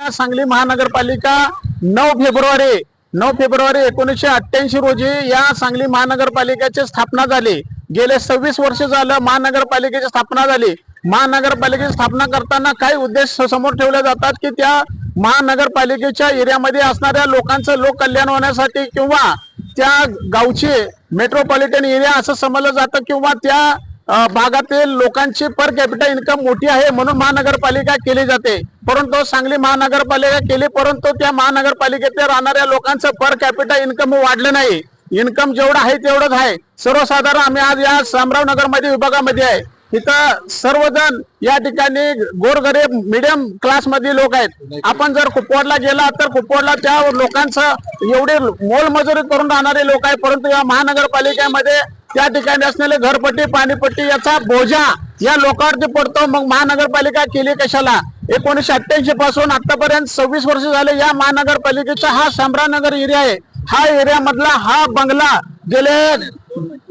सांगली महानगरपालिका नऊ फेब्रुवारी नऊ फेब्रुवारी एकोणीसशे अठ्ठ्याऐंशी रोजी या सांगली महानगरपालिकेची स्थापना झाली. गेले सव्वीस वर्ष झालं महानगरपालिकेची स्थापना झाली. महानगरपालिकेची स्थापना करताना काही उद्देश समोर ठेवले जातात की त्या महानगरपालिकेच्या एरियामध्ये असणाऱ्या लोकांचं लोक कल्याण होण्यासाठी किंवा त्या गावचे मेट्रोपॉलिटन एरिया असं समजलं जातं किंवा त्या भागातील लोकांची पर कॅपिटल इन्कम मोठी आहे म्हणून महानगरपालिका केली जाते. परंतु सांगली महानगरपालिका केली परंतु त्या महानगरपालिकेतल्या राहणाऱ्या लोकांचं पर कॅपिटल इन्कम वाढलं नाही. इन्कम जेवढं आहे तेवढंच आहे. सर्वसाधारण आम्ही आज या शामराव नगरमध्ये विभागामध्ये आहे. इथं सर्वजण या ठिकाणी गोरगरीब मिडियम क्लास मधील लोक आहेत. आपण जर कुपवाडला गेला तर कुपवाडला त्या लोकांचं एवढे मोलमजुरी करून राहणारे लोक आहेत. परंतु या महानगरपालिकेमध्ये त्या ठिकाणी असलेले घरपट्टी पाणीपट्टी याचा बोजा या लोकांवरती पडतो. मग महानगरपालिका केली कशाला? एकोणीशे अठ्ठ्याऐंशी पासून आतापर्यंत सव्वीस वर्ष झाले या महानगरपालिकेचा हा सम्रानगर एरिया आहे. हा एरिया मधला हा बंगला गेले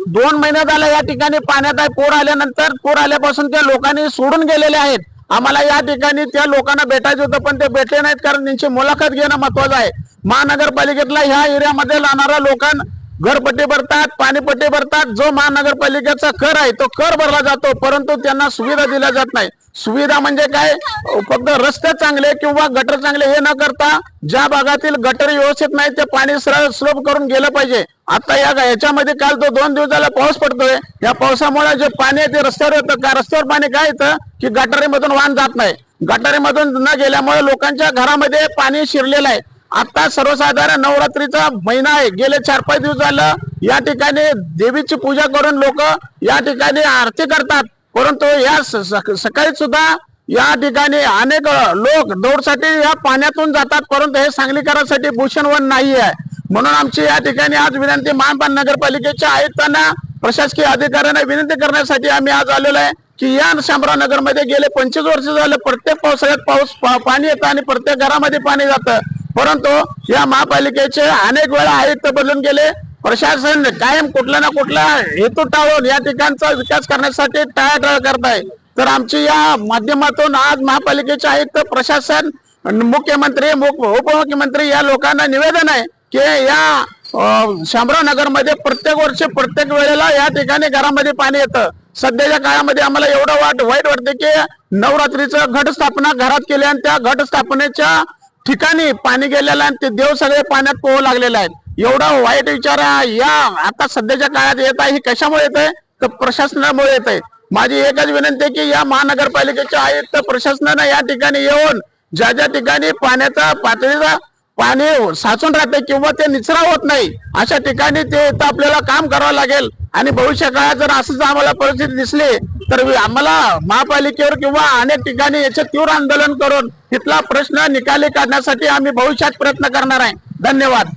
दोन महिने झाला या ठिकाणी पाण्यात आहे. पूर आल्यानंतर पूर आल्यापासून त्या लोकांनी सोडून गेलेले आहेत. आम्हाला या ठिकाणी त्या लोकांना भेटायचं होतं पण ते भेटले नाहीत कारण त्यांची मुलाखत घेणं महत्वाचं आहे. महानगरपालिकेतला ह्या एरियामध्ये राहणाऱ्या लोकांना घरपट्टी भरतात पाणीपट्टी भरतात. जो महानगरपालिकेचा कर आहे तो कर भरला जातो परंतु त्यांना सुविधा दिल्या जात नाही. सुविधा म्हणजे काय? फक्त रस्ते चांगले किंवा गटर चांगले हे न करता ज्या भागातील गटर व्यवस्थित नाही ते पाणी सरळ स्लोप करून गेलं पाहिजे. आता या याच्यामध्ये काल तो दोन दिवस झाला पाऊस पडतोय या पावसामुळे जे पाणी आहे ते रस्त्यावर येतं. का रस्त्यावर पाणी काय येतं? की गटारीमधून वाहन जात नाही. गटारीमधून न गेल्यामुळे लोकांच्या घरामध्ये पाणी शिरलेलं आहे. आता सर्वसाधारण नवरात्रीचा महिना आहे. गेले चार पाच दिवस झालं या ठिकाणी देवीची पूजा करून लोक या ठिकाणी आरती करतात. परंतु या स- स- सकाळी सुद्धा या ठिकाणी अनेक लोक दौडसाठी या पाण्यातून जातात. परंतु हे सांगलीकरांसाठी भूषणवन नाही आहे. म्हणून आमची या ठिकाणी आज विनंती मानपान नगरपालिकेच्या आयुक्तांना प्रशासकीय अधिकाऱ्यांना विनंती करण्यासाठी आम्ही आज आलेलो आहे. की या शामराव नगरमध्ये गेले पंचवीस वर्ष झालं प्रत्येक पावसाळ्यात पाऊस पाणी येतं आणि प्रत्येक घरामध्ये पाणी जातं. परंतु या महापालिकेचे अनेक वेळा आयुक्त बदलून गेले. प्रशासन कायम कुठला ना कुठला हेतू टाळून या ठिकाणचा विकास करण्यासाठी टाळाटाळ करत आहे तर आमची या माध्यमातून आज महापालिकेचे आयुक्त प्रशासन मुख्यमंत्री मुख- उपमुख्यमंत्री या लोकांना निवेदन आहे की या शामराव नगरमध्ये प्रत्येक वर्षी प्रत्येक वेळेला या ठिकाणी घरामध्ये पाणी येतं. सध्याच्या काळामध्ये आम्हाला एवढं वाट वाईट वाटते की नवरात्रीचं घटस्थापना घरात केली आणि त्या घटस्थापनेच्या ठिकाणी पाणी गेलेलं आहे आणि ते देव सगळे पाण्यात पोहू लागलेले आहेत. एवढा वाईट विचार या आता सध्याच्या काळात येत आहे ही कशामुळे येत आहे? तर प्रशासनामुळे येत आहे. माझी एकच विनंती आहे की या महानगरपालिकेच्या आयुक्त प्रशासनानं या ठिकाणी येऊन ज्या ज्या ठिकाणी पाण्याचा पातळीचा पाणी साचून राहते किंवा ते निचरा होत नाही अशा ठिकाणी ते आपल्याला काम करावं लागेल. आणि भविष्य काळात जर असंच आम्हाला परिस्थिती दिसली तर आम्हाला महापालिकेवर किंवा अनेक ठिकाणी याचे तीव्र आंदोलन करून तिथला प्रश्न निकाली काढण्यासाठी आम्ही भविष्यात प्रयत्न करणार आहे. धन्यवाद.